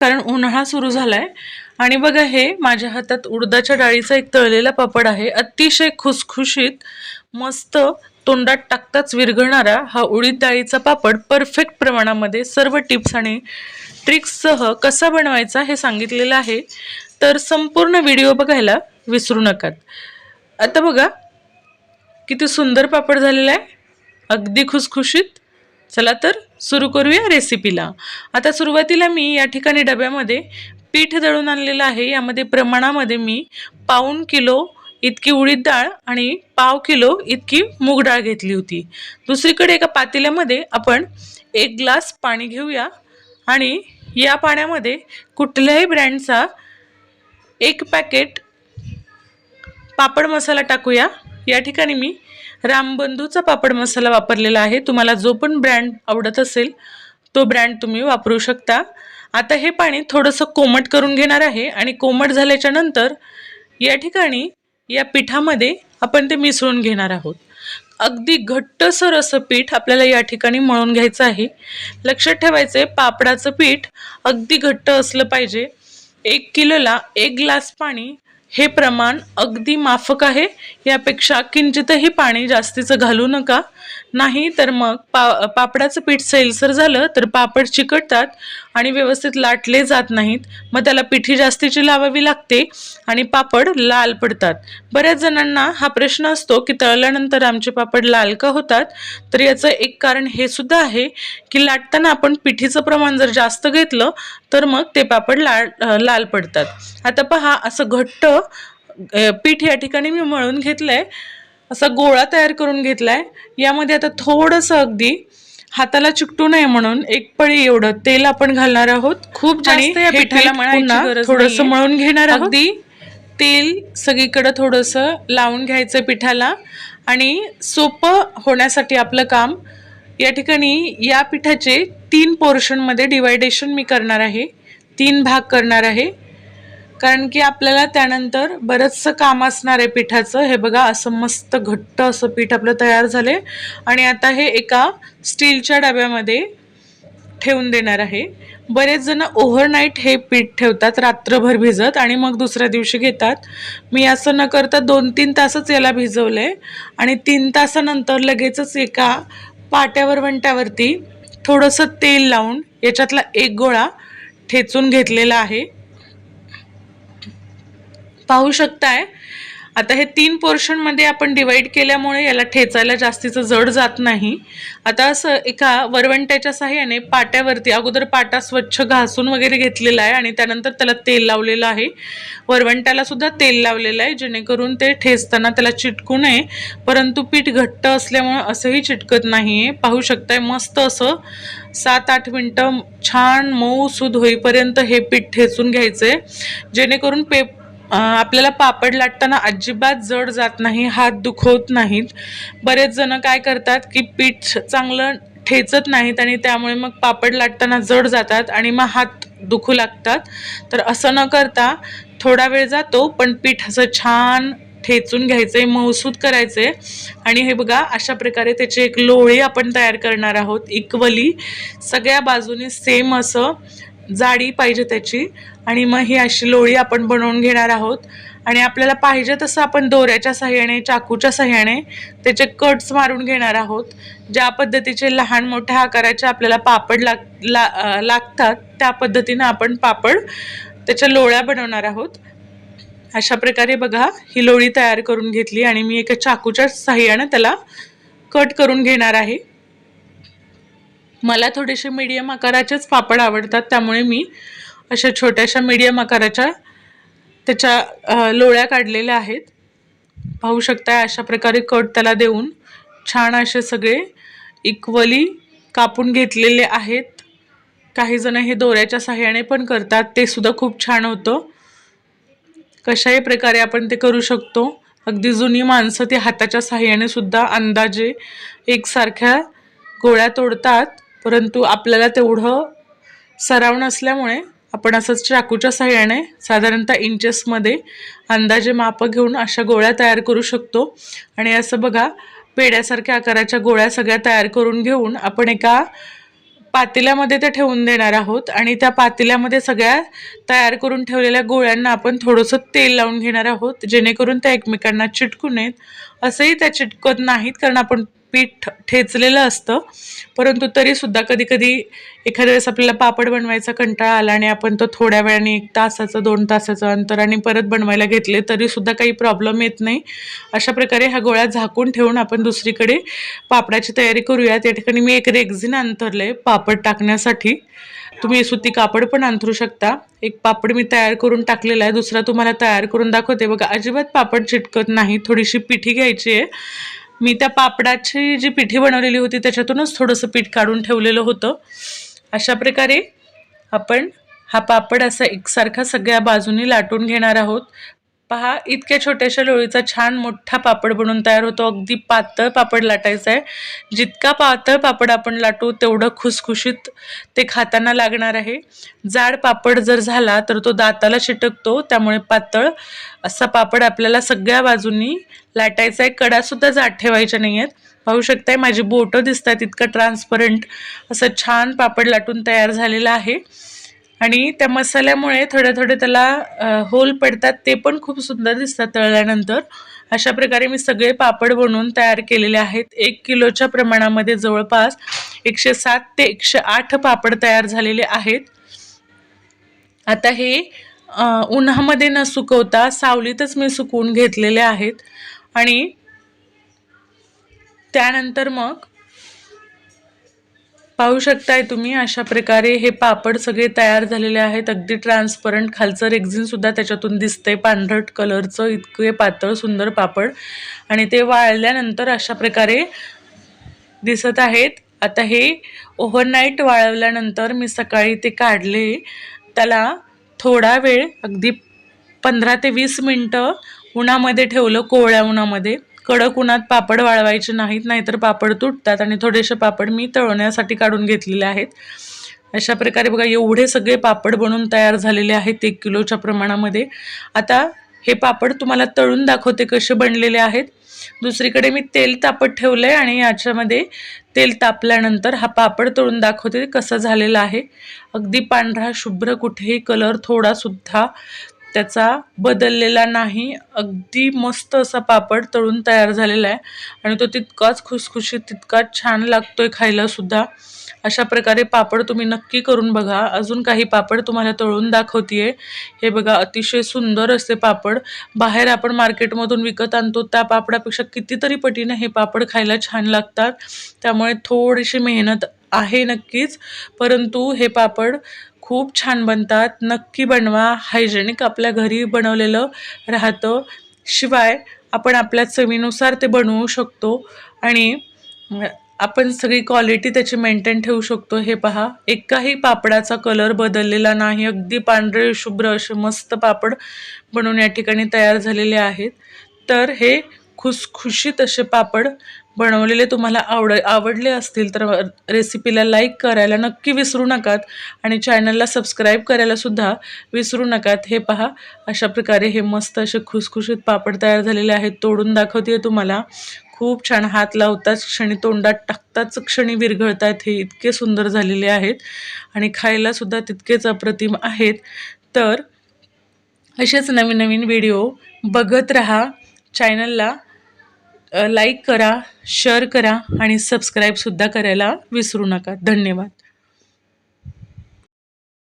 कारण उन्हाळा सुरू झालाय. आणि बघा हे माझ्या हातात उडदाच्या डाळीचा एक तळलेला पापड आहे. अतिशय खुसखुशीत मस्त तोंडात टाकताच विरघळणारा हा उडीद डाळीचा पापड परफेक्ट प्रमाणामध्ये सर्व टिप्स आणि ट्रिक्ससह कसा बनवायचा हे सांगितलेलं आहे. तर संपूर्ण व्हिडिओ बघायला विसरू नका. आता बघा किती सुंदर पापड झालेला आहे. अगदी खुसखुशीत. चला तर सुरू करूया रेसिपीला आता सुरुवातीला मी या ठिकाणी डब्यामध्ये पीठ दळून आणलेलं आहे. यामध्ये प्रमाणामध्ये मी पाऊण किलो इतकी उडीद डाळ आणि पाव किलो इतकी मूग डाळ घेतली होती. दुसरीकडे एका पातेल्यामध्ये आपण एक ग्लास पाणी घेऊया आणि या पाण्यामध्ये कुठल्याही ब्रँडचा एक पॅकेट पापड मसाला टाकूया. या ठिकाणी मी रामबंधूचा पापड मसाला वापरलेला आहे. तुम्हाला जो पण ब्रँड आवडत असेल तो ब्रँड तुम्ही वापरू शकता. आता हे पाणी थोडंसं कोमट करून घेणार आहे आणि कोमट झाल्याच्यानंतर या ठिकाणी या पिठामध्ये आपण ते मिसळून घेणार आहोत. अगदी घट्टसर असं पीठ आपल्याला या ठिकाणी मळून घ्यायचं आहे. लक्षात ठेवायचं आहे पापडाचं पीठ अगदी घट्ट असलं पाहिजे. एक किलोला एक ग्लास पाणी हे प्रमाण अगदी माफक आहे. यापेक्षा किंचितही पाणी जास्तीचं घालू नका. नाही तर मग पा पापडाचं पीठ सैलसर झालं तर पापड चिकटतात. आणि व्यवस्थित लाटले जात नाहीत. मग त्याला पिठी जास्तीची लावावी लागते आणि पापड लाल पडतात. बऱ्याच जणांना हा प्रश्न असतो की तळल्यानंतर आमचे पापड लाल का होतात? तर याचं एक कारण हे सुद्धा आहे की लाटताना आपण पिठीचं प्रमाण जर जास्त घेतलं तर मग ते पापड लाल लाल पडतात. आता पहा असं घट्ट पीठ या ठिकाणी मी मळून घेतलं आहे असा गोळा तयार करून घेतला आहे यामध्ये आता थोडंसं अगदी हाताला चिकटू नये म्हणून एक पळी एवढं तेल आपण घालणार आहोत. खूप जास्त या पिठाला थोडस मळून घेणार अगदी. तेल सगळीकडे थोडंसं लावून घ्यायचं पिठाला. आणि सोपं होण्यासाठी आपलं काम या ठिकाणी या पिठाचे तीन पोर्शनमध्ये डिवायडेशन मी करणार आहे. तीन भाग करणार आहे. कारण की आपल्याला त्यानंतर बरंचसं काम असणार आहे पिठाचं. हे बघा असं मस्त घट्ट असं पीठ आपलं तयार झाले आणि आता हे एका स्टीलच्या डब्यामध्ये ठेवून देणार आहे. बरेच जण ओव्हरनाईट हे पीठ ठेवतात रात्रभर भिजत आणि मग दुसऱ्या दिवशी घेतात. मी असं न करता दोन तीन तासच याला भिजवलं आहे आणि तीन तासानंतर लगेचच एका पाट्यावर वंट्यावरती थोडंसं तेल लावून याच्यातला एक गोळा ठेचून घेतलेला आहे. पाहू शकताय. आता हे तीन पोर्शनमध्ये आपण डिवाईड केल्यामुळे याला ठेचायला जास्तीचं जड जात नाही. आता असं एका वरवंट्याच्या साह्याने पाट्यावरती अगोदर पाटा स्वच्छ घासून वगैरे घेतलेला आहे आणि त्यानंतर त्याला तेल लावलेलं आहे. वरवंट्याला सुद्धा तेल लावलेलं आहे जेणेकरून ते ठेचताना त्याला चिटकू नये. परंतु पीठ घट्ट असल्यामुळे असंही चिटकत नाही आहे पाहू शकताय मस्त असं सात आठ मिनटं छान मऊ सूद होईपर्यंत हे पीठ ठेचून घ्यायचं आहे जेणेकरून पे आपल्याला पापड लाटताना अजिबात जड जात नाही हात दुखवत नाहीत. बरेच जण काय करतात की पीठ चांगलं ठेचत नाहीत आणि त्यामुळे मग पापड लाटताना जड जातात आणि मग हात दुखू लागतात. तर असं न करता थोडा वेळ जातो पण पीठ असं छान ठेचून घ्यायचंय मऊसूद करायचंय. आणि हे बघा अशा प्रकारे त्याची एक लोळी आपण तयार करणार आहोत इक्वली सगळ्या बाजूनी सेम असं जाडी पाहिजे त्याची. आणि मग ही अशी लोळी आपण बनवून घेणार आहोत. आणि आपल्याला पाहिजे तसं आपण दोऱ्याच्या साह्याने चाकूच्या साह्याने त्याचे कट्स मारून घेणार आहोत. ज्या पद्धतीचे लहान मोठ्या आकाराचे आपल्याला पापड लाग ला लागतात त्या पद्धतीनं आपण पापड त्याच्या लोळ्या बनवणार आहोत. अशा प्रकारे बघा ही लोळी तयार करून घेतली आणि मी एका चाकूच्या साह्यानं त्याला कट करून घेणार आहे. मला थोडेसे मीडियम आकाराचेच पापड आवडतात त्यामुळे मी अशा छोट्याशा मीडियम आकाराच्या त्याच्या लोळ्या काढलेल्या आहेत. पाहू शकता अशा प्रकारे कट त्याला देऊन छान असे सगळे इक्वली कापून घेतलेले आहेत. काही जण हे दोऱ्याच्या साह्याने पण करतात ते सुद्धा खूप छान होतं. कशाही प्रकारे आपण ते करू शकतो. अगदी जुनी माणसं ते हाताच्या साह्याने सुद्धा अंदाजे एकसारख्या गोळ्या तोडतात. परंतु आपल्याला तेवढं सराव नसल्यामुळे आपण असंच चाकूच्या साह्याने साधारणतः इंचेसमध्ये अंदाजे मापं घेऊन अशा गोळ्या तयार करू शकतो. आणि असं बघा पेड्यासारख्या आकाराच्या गोळ्या सगळ्या तयार करून घेऊन आपण एका पातेल्यामध्ये त्या ठेवून देणार आहोत. आणि त्या पातेल्यामध्ये सगळ्या तयार करून ठेवलेल्या गोळ्यांना आपण थोडंसं तेल लावून घेणार आहोत जेणेकरून त्या एकमेकांना चिटकू नयेत. असंही त्या चिटकत नाहीत कारण आपण पीठ ठेचलेलं असतं. परंतु तरीसुद्धा कधीकधी एखाद्या वेळेस आपल्याला पापड बनवायचा कंटाळा आला आणि आपण तो थोड्या वेळाने एक तासाचं दोन तासाचं अंतराने परत बनवायला घेतले तरीसुद्धा काही प्रॉब्लेम येत नाही. अशा प्रकारे ह्या गोळ्या झाकून ठेवून आपण दुसरीकडे पापडाची तयारी करूया त्या ठिकाणी मी एक रेक्झिन अंतरलं आहे पापड टाकण्यासाठी. तुम्ही सुती कापड पण अंथरू शकता. एक पापड मी तयार करून टाकलेला आहे. दुसरा तुम्हाला तयार करून दाखवते. बघा अजिबात पापड चिटकत नाही. थोडीशी पिठी घ्यायची आहे. मी त्या पापडाची जी पिठी बनवलेली होती त्याच्यातूनच थोडंसं पीठ काढून ठेवलेलं होतं. अशा प्रकारे आपण हा पापड असा एकसारखा सगळ्या बाजूनी लाटून घेणार आहोत. पहा इतक्या छोट्याशा लोळीचा छान मोठा पापड बनून तयार होतो. अगदी पातळ पापड लाटायचा आहे. जितका पातळ पापड आपण लाटू तेवढं खुसखुशीत ते खाताना लागणार आहे. जाड पापड जर झाला तर तो दाताला चिटकतो. त्यामुळे पातळ असा पापड आपल्याला सगळ्या बाजूंनी लाटायचा आहे. कडासुद्धा जाड ठेवायच्या नाही आहेत पाहू शकताय माझी बोटं दिसत आहेत इतकं ट्रान्सपरंट असं छान पापड लाटून तयार झालेलं आहे. आणि त्या मसाल्यामुळे थोडे थोडे त्याला होल पडतात ते पण खूप सुंदर दिसतात तळल्यानंतर. अशा प्रकारे मी सगळे पापड बनवून तयार केलेले आहेत. एक किलोच्या प्रमाणामध्ये जवळपास एकशे सात ते एकशे आठ पापड तयार झालेले आहेत. आता हे उन्हामध्ये न सुकवता सावलीतच मी सुकवून घेतलेले आहेत. आणि त्यानंतर मग पाहू शकताय तुम्ही अशा प्रकारे हे पापड सगळे तयार झालेले आहेत. अगदी ट्रान्सपरंट खालचं रेक्झिन सुद्धा त्याच्यातून दिसतंय. पांढरट कलरचं इतके पातळ सुंदर पापड. आणि ते वाळल्यानंतर अशा प्रकारे दिसत आहेत. आता हे ओव्हरनाईट वाळवल्यानंतर मी सकाळी ते काढले. त्याला थोडा वेळ अगदी पंधरा ते वीस मिनटं उन्हामध्ये ठेवलं कोवळ्या उन्हामध्ये. कडक उन्हात पापड वाळवायचे नाहीत नाहीतर पापड तुटतात आणि थोडेसे पापड मी तळण्यासाठी काढून घेतलेले आहेत. अशा प्रकारे बघा एवढे सगळे पापड बनून तयार झालेले आहेत एक किलोच्या प्रमाणामध्ये. आता हे पापड तुम्हाला तळून दाखवते कसे बनलेले आहेत. दुसरीकडे मी तेल तापत ठेवलं आहे आणि याच्यामध्ये तेल तापल्यानंतर हा पापड तळून दाखवते कसा झालेला आहे. अगदी पांढरा शुभ्र कुठेही कलर थोडासुद्धा त्याचा बदललेला नाही. अगदी मस्त असा पापड तळून तयार झालेला आहे. आणि तो तितकाच खुसखुशीत तितकाच छान लागतो आहे खायलासुद्धा अशा प्रकारे पापड तुम्ही नक्की करून बघा. अजून काही पापड तुम्हाला तळून दाखवतीये. हे बघा अतिशय सुंदर असे पापड. बाहेर आपण मार्केटमधून विकत आणतो त्या पापडापेक्षा कितीतरी पटीनं हे पापड खायला छान लागतात. त्यामुळे थोडीशी मेहनत आहे नक्कीच. परंतु हे पापड खूप छान बनतात. नक्की बनवा. हायजेनिक आपल्या घरी बनवलेलं राहतं. शिवाय आपण आपल्या चवीनुसार ते बनवू शकतो आणि आपण सगळी क्वालिटी त्याची मेंटेन ठेवू शकतो. हे पहा. एकाही पापडाचा कलर बदललेला नाही. अगदी पांढरे शुभ्र असे मस्त पापड बनवून या ठिकाणी तयार झालेले आहेत. तर हे खुसखुशीत असे पापड बनवलेले तुम्हाला आवड आवडले असतील तर रेसिपीला लाईक करायला नक्की विसरू नकात आणि चॅनलला सबस्क्राईब करायलासुद्धा विसरू नकात. हे पहा अशा प्रकारे हे मस्त असे खुसखुशीत पापड तयार झालेले आहेत. तोडून दाखवते तुम्हाला. खूप छान हात लावताच क्षणी तोंडात टाकताच क्षणी विरघळतात हे इतके सुंदर झालेले आहेत आणि खायलासुद्धा तितकेच अप्रतिम आहेत. तर असेच नवीन नवीन व्हिडिओ बघत राहा. चॅनलला लाईक करा शेअर करा आणि सबस्क्राईबसुद्धा करायला विसरू नका. धन्यवाद.